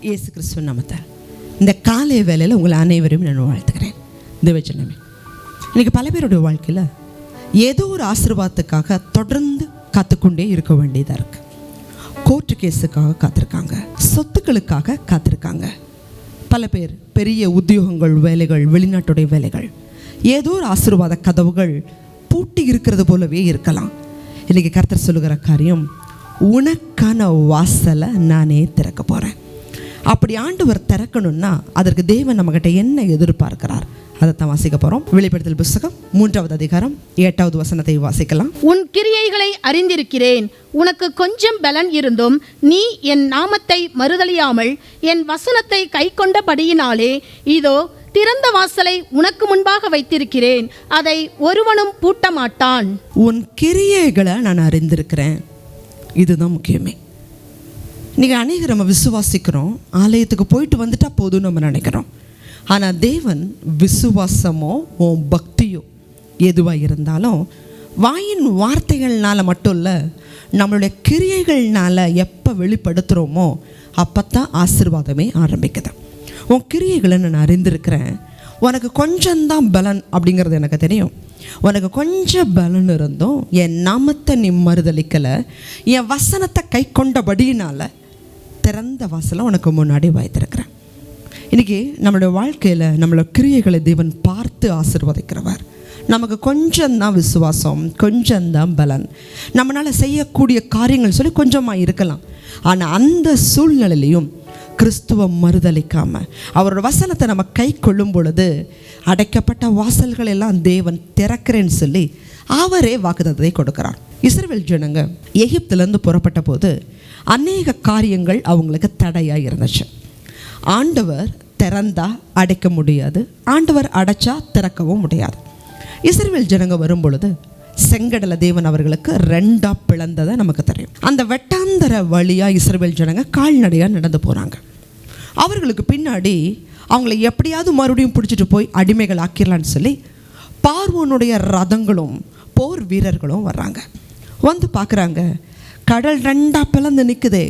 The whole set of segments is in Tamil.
இயேசு கிறிஸ்துவ நாமத்தால் இந்த காலை வேலையில் உங்களை அனைவரையும் நான் வாழ்த்துக்கிறேன் தேவச்சனமே இன்றைக்கி பல பேருடைய வாழ்க்கையில் ஏதோ ஒரு ஆசீர்வாதத்துக்காக தொடர்ந்து காத்துக்கொண்டே இருக்க வேண்டியதாக இருக்குது கோர்ட்டு கேஸுக்காக காத்திருக்காங்க. சொத்துக்களுக்காக காத்திருக்காங்க. பல பேர் பெரிய உத்தியோகங்கள் வேலைகள் வெளிநாட்டுடைய வேலைகள் ஏதோ ஒரு ஆசீர்வாத கதவுகள் பூட்டி இருக்கிறது போலவே இருக்கலாம். இன்றைக்கி கர்த்தர் சொல்லுகிற காரியம் உனக்கான வாசலை நானே திறக்க போகிறேன் அப்படி ஆண்டவர் திறக்கணும்னா அதற்கு தேவன் நம்மகிட்ட என்ன எதிர்பார்க்கிறார்? அதை தான் வாசிக்க போகிறோம் வெளிப்படுத்தல் புஸ்தகம் மூன்றாவது அதிகாரம் எட்டாவது வசனத்தை வாசிக்கலாம். உன் கிரியைகளை அறிந்திருக்கிறேன். உனக்கு கொஞ்சம் பலன் இருந்தும் நீ என் நாமத்தை மறுதலியாமல் என் வசனத்தை கைக்கொண்டபடியினாலே இதோ திறந்த வாசலை உனக்கு முன்பாக வைத்திருக்கிறேன். அதை ஒருவனும் பூட்ட மாட்டான் உன் கிரியைகளை நான் அறிந்திருக்கிறேன். இதுதான் முக்கியமே. நீங்கள் அநேகர் நம்ம விசுவாசிக்கிறோம் ஆலயத்துக்கு போயிட்டு வந்துட்டால் போதும் நம்ம நினைக்கிறோம். ஆனால் தேவன் விசுவாசமோ உன் பக்தியோ எதுவாக இருந்தாலும் வாயின் வார்த்தைகள்னால் மட்டும் இல்லை நம்மளுடைய கிரியைகள்னால் எப்போ வெளிப்படுத்துகிறோமோ அப்போ தான் ஆசிர்வாதமே ஆரம்பிக்குது. உன் கிரியைகளை நான் அறிந்திருக்கிறேன். உனக்கு கொஞ்சம்தான் பலன் அப்படிங்கிறது எனக்கு தெரியும். உனக்கு கொஞ்சம் பலன் இருந்தும் என் நாமத்தை நீ மறுதளிக்கலை என் வசனத்தை கை கொண்டபடியினால் திறந்த வாசலை உனக்கு முன்னாடி வாய்த்திருக்கிறேன். இன்றைக்கி நம்மளுடைய வாழ்க்கையில் நம்மளோட கிரியைகளை தேவன் பார்த்து ஆசிர்வதிக்கிறவர். நமக்கு கொஞ்சம்தான் விசுவாசம் கொஞ்சம்தான் பலன். நம்மளால் செய்யக்கூடிய காரியங்கள் சொல்லி கொஞ்சமாக இருக்கலாம். ஆனால் அந்த சூழ்நிலையிலையும் கிறிஸ்துவ மறுதளிக்காமல் அவரோட வசனத்தை நம்ம கை கொள்ளும் பொழுது அடைக்கப்பட்ட வாசல்கள் எல்லாம் தேவன் திறக்கிறேன்னு சொல்லி அவரே வாக்குதத்தை கொடுக்கிறார். இஸ்ரேல் ஜனங்க எகிப்திலேருந்து புறப்பட்ட போது அநேக காரியங்கள் அவங்களுக்கு தடையாக இருந்துச்சு. ஆண்டவர் திறந்தா அடைக்க முடியாது ஆண்டவர் அடைச்சா திறக்கவும் முடியாது. இஸ்ரேல் ஜனங்க வரும் பொழுது செங்கடல தேவன் அவர்களுக்கு ரெண்டாக பிளந்ததை நமக்கு தெரியும். அந்த வெட்டாந்தர வழியாக இஸ்ரேல் ஜனங்க கால்நடையாக நடந்து போகிறாங்க அவர்களுக்கு பின்னாடி அவங்கள எப்படியாவது மறுபடியும் பிடிச்சிட்டு போய் அடிமைகள் ஆக்கிடலான்னு சொல்லி பார்வோனுடைய ரதங்களும் போர் வீரர்களும் வர்றாங்க. வந்து பார்க்குறாங்க. கடல் ரெண்டா பிளந்து நிற்குதே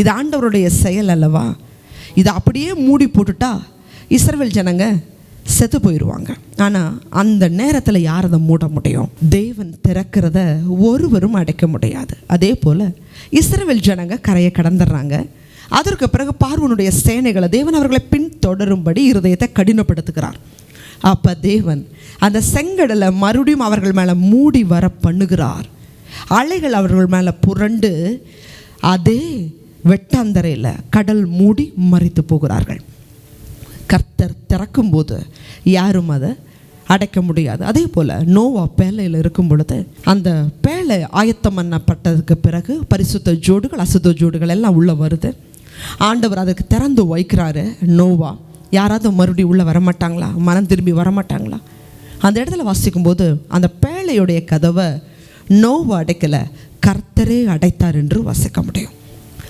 இது ஆண்டவருடைய செயல் அல்லவா? இதை அப்படியே மூடி போட்டுட்டா இஸ்ரவேல் ஜனங்க செத்து போயிடுவாங்க. ஆனால் அந்த நேரத்தில் யார் அதை மூட முடியும்? தேவன் திறக்கிறத ஒருவரும் அடைக்க முடியாது. அதே போல் இஸ்ரவேல் ஜனங்க கரையை கடந்துடுறாங்க. அதற்கு பிறகு பார்வனுடைய சேனைகளை தேவன் அவர்களை பின்தொடரும்படி இருதயத்தை கடினப்படுத்துகிறார். அப்போ தேவன் அந்த செங்கடலை மறுபடியும் அவர்கள் மேலே மூடி வர பண்ணுகிறார். அலைகள் அவர்கள் மேலே புரண்டு அதே வெட்டாந்தரையில் கடல் மூடி மறித்து போகிறார்கள். கர்த்தர் திறக்கும்போது யாரும் அதை அடைக்க முடியாது. அதே போல் நோவா பேலையில் இருக்கும் பொழுது அந்த பேழை ஆயத்தம் பண்ணப்பட்டதுக்கு பிறகு பரிசுத்த ஜோடுகள் அசுத்த ஜோடுகள் எல்லாம் உள்ளே வருது. ஆண்டவர் அதுக்கு திறந்து வைக்கிறாரு நோவா. யாராவது மறுபடியும் உள்ளே வரமாட்டாங்களா? மனம் திரும்பி வரமாட்டாங்களா? அந்த இடத்துல வாசிக்கும்போது அந்த பேழையுடைய கதவை நோவா அடைக்கலை. கர்த்தரே அடைத்தார் என்று வாசிக்க முடியும்.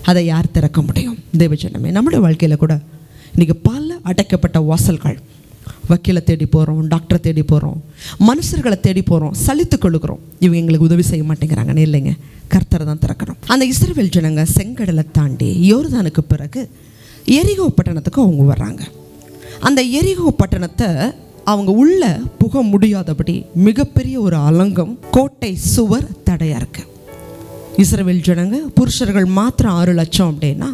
அதை யார் திறக்க முடியும்? தேவஜனமே. நம்முடைய வாழ்க்கையில் கூட இன்றைக்கி பல அடைக்கப்பட்ட வாசல்கள் வக்கீலை தேடி போகிறோம் டாக்டரை தேடி போகிறோம் மனுஷர்களை தேடி போகிறோம் சலித்து கொள்ளுகிறோம். இவங்க எங்களுக்கு உதவி செய்ய மாட்டேங்கிறாங்கன்னு இல்லைங்க. கர்த்தரை தான் திறக்கணும். அந்த இஸ்ரவேல் ஜனங்க செங்கடலை தாண்டி யோர்தானுக்கு பிறகு எரிகோ பட்டணத்துக்கு அவங்க வர்றாங்க. அந்த எரிகோ பட்டணத்தை அவங்க உள்ள புக முடியாதபடி மிகப்பெரிய ஒரு அலங்கம் கோட்டை சுவர் தடையாக இருக்கு. இஸ்ரவேல் ஜனங்க புருஷர்கள் மாத்திரம் ஆறு லட்சம் அப்படின்னா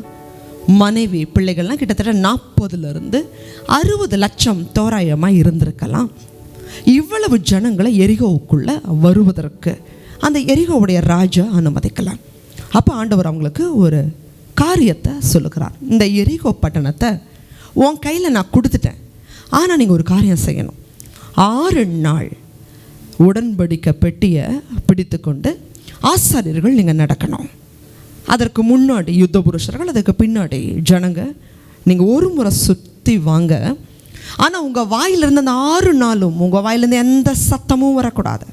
மனைவி பிள்ளைகள்லாம் கிட்டத்தட்ட நாற்பதுலேருந்து அறுபது லட்சம் தோராயமாக இருந்திருக்கலாம். இவ்வளவு ஜனங்களை எரிகோவுக்குள்ளே வருவதற்கு அந்த எரிகோவுடைய ராஜா அனுமதிக்கலாம். அப்போ ஆண்டவர் அவங்களுக்கு ஒரு காரியத்தை சொல்லுகிறார். இந்த எரிகோ பட்டணத்தை உன் கையில் நான் கொடுத்துட்டேன். ஆனால் நீங்கள் ஒரு காரியம் செய்யணும். ஆறு நாள் உடன்படிக்கை பெட்டியை பிடித்துக்கொண்டு ஆசாரியர்கள் நீங்கள் நடக்கணும். அதற்கு முன்னாடி யுத்த புருஷர்கள் அதுக்கு பின்னாடி ஜனங்க. நீங்கள் ஒரு முறை சுற்றி வாங்க. ஆனால் உங்கள் வாயிலிருந்து அந்த ஆறு நாளும் உங்கள் வாயிலிருந்து எந்த சத்தமும் வரக்கூடாது.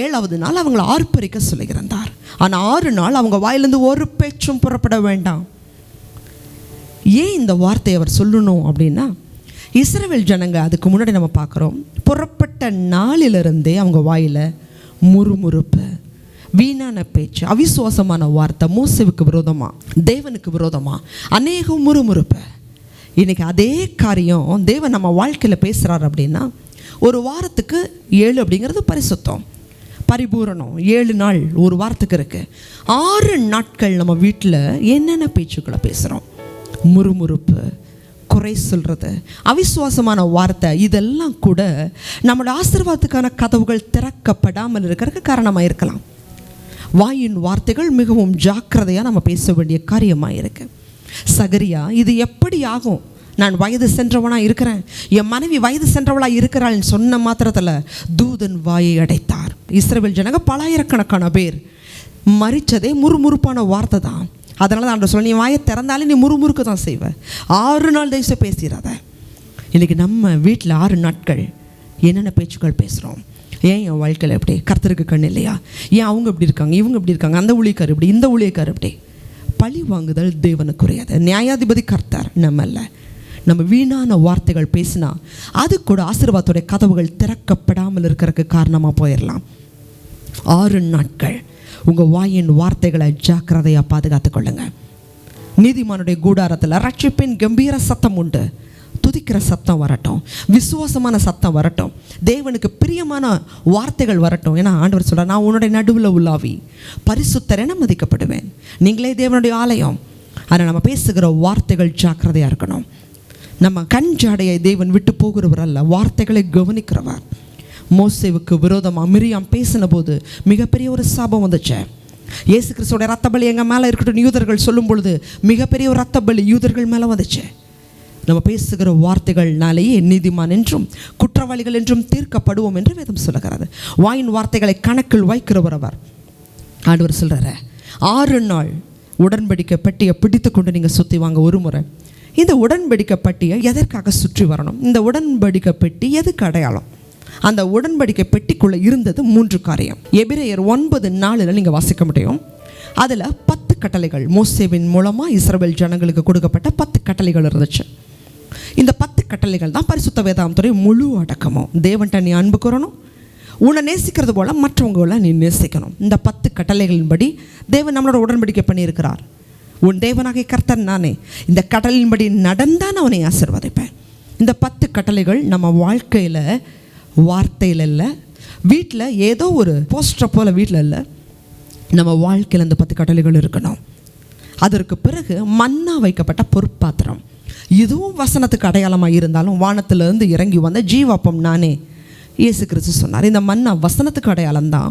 ஏழாவது நாள் அவங்களை ஆர்ப்பரிக்க சொல்லியிருந்தார் ஆனால் ஆறு நாள் அவங்க வாயிலிருந்து ஒரு பேச்சும் புறப்பட வேண்டாம். ஏன் இந்த வார்த்தையை அவர் சொல்லணும் அப்படின்னா இஸ்ரேல் ஜனங்க அதுக்கு முன்னாடி நம்ம பார்க்குறோம் புறப்பட்ட நாளிலிருந்தே அவங்க வாயில் முறுமுறுப்பு. வீணான பேச்சு அவிசுவாசமான வார்த்தை மோசவுக்கு விரோதமா தேவனுக்கு விரோதமா அநேகம் முறுமுறுப்பு. இன்றைக்கி அதே காரியம் தேவன் நம்ம வாழ்க்கையில் பேசுகிறார் அப்படின்னா ஒரு வாரத்துக்கு ஏழு அப்படிங்கிறது பரிசுத்தம். பரிபூரணம் ஏழு நாள் ஒரு வாரத்துக்கு இருக்குது ஆறு நாட்கள் நம்ம வீட்டில் என்னென்ன பேச்சுக்களை பேசுகிறோம் முறுமுறுப்பு குறை சொல்கிறது அவிசுவாசமான வார்த்தை இதெல்லாம் கூட நம்மளோட ஆசீர்வாதத்துக்கான கதவுகள் திறக்கப்படாமல் இருக்கிறதுக்கு காரணமாக இருக்கலாம். வாயின் வார்த்தைகள் மிகவும் ஜாக்கிரதையாக நம்ம பேச வேண்டிய காரியமாக இருக்கு சகரியா இது எப்படி ஆகும்? நான் வயது சென்றவனாக இருக்கிறேன். என் மனைவி வயது சென்றவளாக இருக்கிறாள்னு சொன்ன மாத்திரத்தில் தூதன் வாயை அடைத்தார். இஸ்ரவேல் ஜனங்க பலாயிரக்கணக்கான பேர். மறிச்சதே முறுமுறுப்பான வார்த்தை தான். அதனால தான் சொல்ல நீ வாயை திறந்தாலே நீ முறுமுறுக்கு தான் செய்வ. ஆறு நாள் தேசம் பேசிடாத இன்றைக்கி நம்ம வீட்டில் ஆறு நாட்கள் என்னென்ன பேச்சுக்கள் பேசுகிறோம் ஏன் என் வாழ்க்கையில் எப்படி கர்த்தருக்கு கண் இல்லையா? ஏன் அவங்க இப்படி இருக்காங்க? இவங்க இப்படி இருக்காங்க? அந்த ஊழியக்கார் இப்படி? இந்த ஊழியக்கார் இப்படி? பழி வாங்குதல் தேவனுக்குரியது. நியாயாதிபதி கர்த்தர் நம்ம இல்லை நம்ம வீணான வார்த்தைகள் பேசினா அது கூட ஆசீர்வாதத்துடைய கதவுகள் திறக்கப்படாமல் இருக்கிறதுக்கு காரணமாக போயிடலாம் ஆறு நாட்கள் உங்கள் வாயின் வார்த்தைகளை ஜாக்கிரதையாக பாதுகாத்துக் கொள்ளுங்கள் நீதிமானுடைய கூடாரத்தில் ரட்சிப்பின் கம்பீர சத்தம் உண்டு. துதிக்கிற சத்தம் வரட்டும். விசுவாசமான சத்தம் வரட்டும். தேவனுக்கு பிரியமான வார்த்தைகள் வரட்டும். ஏன்னா ஆண்டவர் சொல்கிறார் நான் உன்னுடைய நடுவில் உள்ளாவி. பரிசுத்தரென என மதிக்கப்படுவேன். நீங்களே தேவனுடைய ஆலயம். ஆனால் நம்ம பேசுகிற வார்த்தைகள் ஜாக்கிரதையாக இருக்கணும். நம்ம கண் ஜாடையை தேவன் விட்டு போகிறவர் அல்ல. வார்த்தைகளை கவனிக்கிறவர். மோசேவுக்கு விரோதமாக மிரியாம் பேசின போது மிகப்பெரிய ஒரு சாபம் வந்துச்சு. இயேசு கிறிஸ்துவோட ரத்த பலி எங்கள் மேலே இருக்கட்டும். யூதர்கள் சொல்லும் பொழுது மிகப்பெரிய ஒரு ரத்த பலி யூதர்கள் மேலே வந்துச்சு. நம்ம பேசுகிற வார்த்தைகள்னாலேயே நீதிமான் என்றும் குற்றவாளிகள் என்றும் தீர்க்கப்படுவோம் என்று வேதம் சொல்லுகிறது. வாயின் வார்த்தைகளை கணக்கில் வைக்கிறவர் அவர். ஆண்டவர் சொல்கிறார ஆறு நாள் உடன்படிக்கை பெட்டியை பிடித்து கொண்டு நீங்கள் சுற்றி வாங்க ஒரு முறை. இந்த உடன்படிக்கை பெட்டியை எதற்காக சுற்றி வரணும்? இந்த உடன்படிக்கை பெட்டி எதுக்கு அடையாளம்? அந்த உடன்படிக்கை பெட்டிக்குள்ளே இருந்தது மூன்று காரியம். எபிரேயர் ஒன்பது நாளில் நீங்கள் வாசிக்க முடியும். அதில் பத்து கட்டளைகள். மோசேவின் மூலமாக இஸ்ரேல் ஜனங்களுக்கு கொடுக்கப்பட்ட பத்து கட்டளைகள் இருந்துச்சு. இந்த பத்து கட்டளைகள் தான் பரிசுத்த வேதாந்தத்துடைய முழு அடக்கமும். தேவன்ட்ட நீ அன்பு கூறணும். உன்னை நேசிக்கிறது போல் மற்றவங்கள நீ நேசிக்கணும். இந்த பத்து கட்டளைகளின்படி தேவன் நம்மளோட உடன்படிக்கை பண்ணியிருக்கிறார். உன் தேவனாகிய கர்த்தன் நானே. இந்த கடலின்படி நடந்தான் அவனை ஆசிர்வதிப்பேன். இந்த பத்து கட்டளைகள் நம்ம வாழ்க்கையில் வார்த்தையில் இல்லை. வீட்டில் ஏதோ ஒரு போஸ்டரை போல் வீட்டில் இல்லை. நம்ம வாழ்க்கையில் அந்த பத்து கட்டளைகள் இருக்கணும். அதற்கு பிறகு மண்ணா வைக்கப்பட்ட பொற்பாத்திரம். இதுவும் வசனத்துக்கு அடையாளமாக இருந்தாலும் வானத்திலிருந்து இறங்கி வந்த ஜீவாப்பம் நானே. இயேசு கிறிஸ்து சொன்னார். இந்த மண்ணா வசனத்துக்கு அடையாளம் தான்.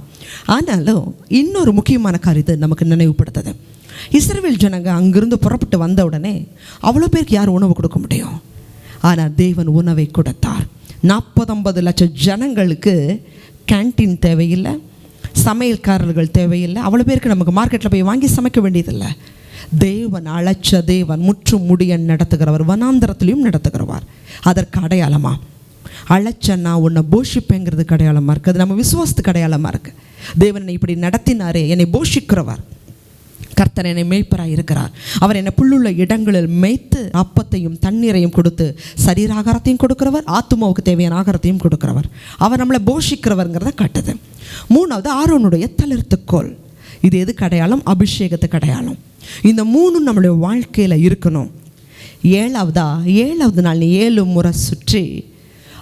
ஆனாலும் இன்னொரு முக்கியமான காரியத்தை நமக்கு நினைவுபடுத்துது. இஸ்ரவேல் ஜனங்க அங்கிருந்து புறப்பட்டு வந்த உடனே அவ்வளோ பேருக்கு யார் உணவு கொடுக்க முடியும்? ஆனால் தேவன் உணவை கொடுத்தார். நாற்பது ஐம்பது லட்சம் ஜனங்களுக்கு கேன்டீன் தேவையில்லை. சமையல்காரர்கள் தேவையில்லை. அவ்வளோ பேருக்கு நமக்கு மார்க்கெட்டில் போய் வாங்கி சமைக்க வேண்டியதில்லை. தேவன் அழைச்ச தேவன் முற்றும் முடியன் நடத்துகிறவர் வனாந்தரத்திலையும் நடத்துகிறவர். அதற்கு அடையாளமா? அழைச்ச நான் உன்னை போஷிப்பேங்கிறதுக்கு அடையாளமாக இருக்குது அது நம்ம விசுவாசத்துக்கு அடையாளமாக இருக்குது தேவன் என்னை இப்படி நடத்தினாரே என்னை போஷிக்கிறவர். கர்த்தர் என்னை மேய்ப்பராக இருக்கிறார். அவர் என்னை புல்லுள்ள இடங்களில் மேய்த்து அப்பத்தையும் தண்ணீரையும் கொடுத்து சரீராகாரத்தையும் கொடுக்கிறவர் ஆத்மாவுக்கு தேவையான ஆகாரத்தையும் கொடுக்கிறவர். அவர் நம்மளை போஷிக்கிறவருங்கிறத காட்டுது. மூணாவது ஆரோனுடைய தளர்த்துக்கோள். இது எதுக்கு அடையாளம் அபிஷேகத்துக்கு அடையாளம் இந்த மூணும் நம்மளுடைய வாழ்க்கையில் இருக்கணும். ஏழாவதா? ஏழாவது நாள் நீ ஏழு முறை சுற்றி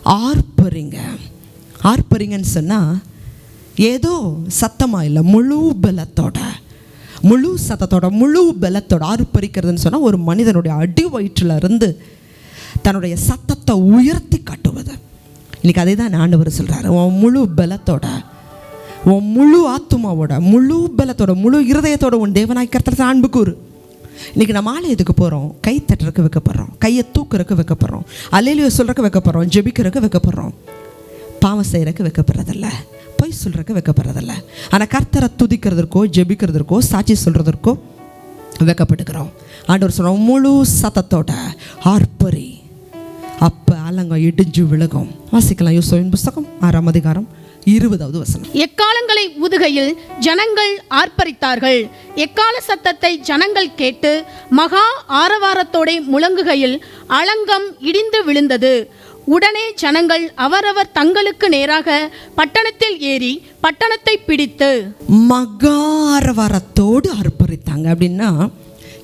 ஆர்ப்பரிங்க. ஆர்ப்பரிங்கன்னு சொன்னால் ஏதோ சத்தமாக இல்லை முழு பலத்தோட. முழு சத்தத்தோட முழு பலத்தோட ஆர்ப்பரிக்கிறதுன்னு சொன்னால் ஒரு மனிதனுடைய அடி வயிற்றில் இருந்து தன்னுடைய சத்தத்தை உயர்த்தி காட்டுவது. இன்றைக்கி அதே தான் ஆண்டவர் சொல்கிறாரு உன் முழு பலத்தோட உன் முழு ஆத்துமாவோட முழு பலத்தோட முழு இருதயத்தோட உன் தேவனாய் கர்த்தர் அன்பு கூறு. இன்றைக்கி நம்ம ஆலயத்துக்கு போகிறோம் கை தட்டுறதுக்கு வைக்கப்படுறோம். கையை தூக்குறதுக்கு வைக்கப்படுறோம். அலையிலையோ சொல்கிறக்கு வைக்கப்படுறோம். ஜெபிக்கிறதுக்கு வைக்கப்படுறோம். பாவம் செய்கிறக்கு வைக்கப்படுறதில்ல. பொய் சொல்கிறக்கு வைக்கப்படுறதில்ல. ஆனால் கர்த்தரை துதிக்கிறதுக்கோ ஜெபிக்கிறதுக்கோ சாட்சி சொல்கிறதற்கோ வைக்கப்பட்டுக்கிறோம். ஆண்டவர் சொல்கிறோம் முழு சத்தத்தோட ஆர்ப்பரி. அப்போ அலங்கம் இடிஞ்சு விழுகும். வாசிக்கலாம் யூசோவின் புஸ்தகம் ஆறாம் அதிகாரம். இருபதாவது வசனம். எக்காலங்களை ஊதுகையில் ஜனங்கள் ஆர்ப்பரித்தார்கள். எக்கால சத்தத்தை ஜனங்கள் கேட்டு மகா ஆரவாரத்தோடே முழங்குகையில் அளங்கம் இடிந்து விழுந்தது. உடனே ஜனங்கள் அவரவர் தங்களுக்கு நேராக பட்டணத்தில் ஏறி பட்டணத்தை பிடித்து மகாரவாரத்தோடு அர்ப்பரித்தாங்க அப்படின்னா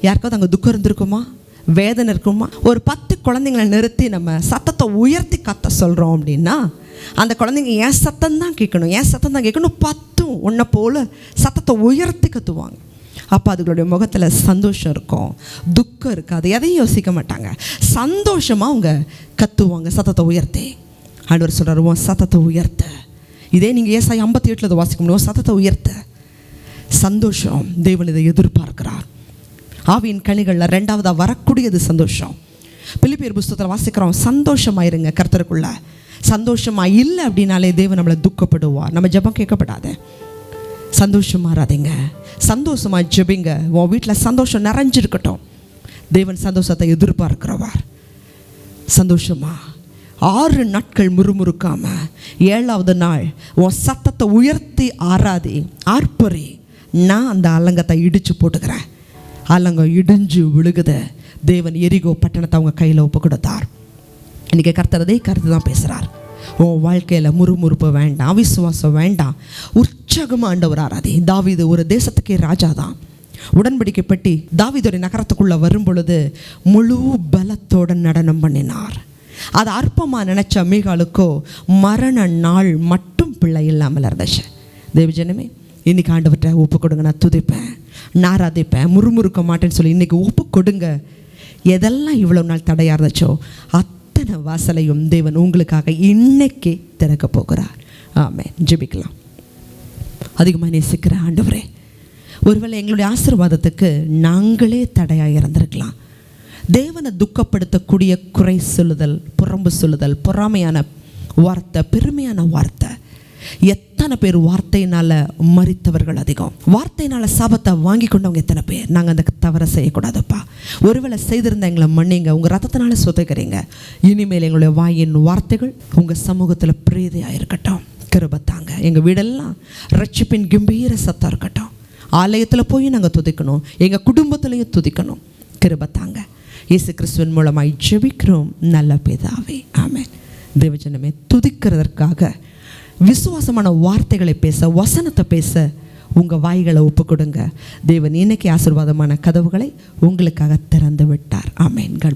யாருக்காவது அங்கே துக்கம் இருந்திருக்குமா? வேதனை இருக்குமா? ஒரு பத்து குழந்தைங்களை நிறுத்தி நம்ம சத்தத்தை உயர்த்தி கத்த சொல்கிறோம் அப்படின்னா அந்த குழந்தைங்க என் சத்தம் தான் கேட்கணும்? என் சத்தம் தான் கேட்கணும்? பத்தும் உன்னை போல் சத்தத்தை உயர்த்தி கத்துவாங்க. அப்போ அதுகளுடைய முகத்தில் சந்தோஷம் இருக்கும். துக்கம் இருக்காது. எதையும் யோசிக்க மாட்டாங்க. சந்தோஷமாக அவங்க கத்துவாங்க சத்தத்தை உயர்த்தி. ஆண்டவர் சொல்கிறார் உன் சத்தத்தை உயர்த்த. இதே நீங்கள் ஏசாய் ஐம்பத்தி எட்டில் வாசிக்க முடியும் உன் சத்தத்தை உயர்த்த. சந்தோஷம் தேவன் இதை எதிர்பார்க்கிறார். ஆவியின் கனிகளில் ரெண்டாவதாக வரக்கூடியது சந்தோஷம். பிலிப்பியர் புஸ்தகத்தில் வாசிக்கிறோம் சந்தோஷமாயிருங்க கர்த்தருக்குள்ள. சந்தோஷமாக இல்லை அப்படின்னாலே தேவன் நம்மளை துக்கப்படுவார். நம்ம ஜெபம் கேட்கப்படாத. சந்தோஷமாக இராதீங்க. சந்தோஷமா ஜெபிங்க. உன் வீட்டில் சந்தோஷம் நிறைஞ்சிருக்கட்டும். தேவன் சந்தோஷத்தை எதிர்பார்க்கிறவார். சந்தோஷமா. ஆறு நாட்கள் முறுமுறுக்காமல் ஏழாவது நாள் உன் சத்தத்தை உயர்த்தி ஆறாதி ஆர்ப்பரி. நான் அந்த அலங்கத்தை இடித்து போட்டுக்கிறேன். அலங்கம் இடிஞ்சு விழுகுது. தேவன் எரிகோ பட்டணத்தை அவங்க கையில் ஒப்பு கொடுத்தார் இன்றைக்கி கர்த்தரதே கருத்து தான் பேசுகிறார் உன் வாழ்க்கையில் முறுமுறுப்பு வேண்டாம் அவிசுவாசம் வேண்டாம். உற்சாகமாக ஆண்டவர் ஆராதி. தாவிது ஒரு தேசத்துக்கே ராஜா தான். உடன்படிக்கைப்பட்டி தாவிதோடைய நகரத்துக்குள்ளே வரும் பொழுது முழு பலத்தோட நடனம் பண்ணினார். அது அற்பமாக நினச்ச மீகாலுக்கோ மரண நாள் மட்டும் பிள்ளை இல்லாமல் இருந்துச்சு. தேவஜனமே இன்னைக்கு ஆண்டவர்கிட்ட ஒப்பு கொடுங்க நான் துதிப்பேன் நாராதிப்பேன் முறுமுறுக்க மாட்டேன்னு சொல்லி இன்னைக்கு ஒப்பு கொடுங்க. எதெல்லாம் இவ்வளோ நாள் தடையாக இருந்துச்சோ அத்தனை வாசலையும் தேவன் உங்களுக்காக இன்னைக்கு திறக்க போகிறார். ஆமே ஜெபிக்கலாம். அதிகமாக நேசிக்கிற ஆண்டவரே ஒருவேளை எங்களுடைய ஆசீர்வாதத்துக்கு நாங்களே தடையாக இருந்திருக்கலாம் தேவனை துக்கப்படுத்தக்கூடிய குறை சொல்லுதல் புறம்பு சொல்லுதல் பொறாமையான வார்த்தை பெருமையான வார்த்தை எத்தனை பேர் வார்த்தையினால் மறித்தவர்கள் அதிகம்? வார்த்தையினால் சாபத்தை வாங்கி கொண்டவங்க எத்தனை பேர்? நாங்கள் அந்த தவறை செய்யக்கூடாதுப்பா. ஒருவேளை செய்திருந்த எங்களை மன்னிங்க. உங்கள் ரத்தத்தினால சுதைக்கிறீங்க. இனிமேல் எங்களுடைய வாயின் வார்த்தைகள் உங்கள் சமூகத்தில் பிரீதியாக இருக்கட்டும் கிருபத்தாங்க எங்கள் வீடெல்லாம் ரட்சிப்பின் கம்பீர சத்தம் இருக்கட்டும். ஆலயத்தில் போய் நாங்கள் துதிக்கணும். எங்கள் குடும்பத்திலையும் துதிக்கணும். கிருபத்தாங்க இயேசு கிறிஸ்துவின் மூலமாய் ஜெபிக்கிறோம். நல்ல பிதாவே. ஆமேன். தேவஜனமே துதிக்கிறதற்காக விசுவாசமான வார்த்தைகளை பேச வசனத்தை பேச உங்கள் வாய்களை ஒப்பு கொடுங்க தேவன் இன்னைக்கு ஆசீர்வாதமான கதவுகளை உங்களுக்காக திறந்து விட்டார். ஆமேன். காட்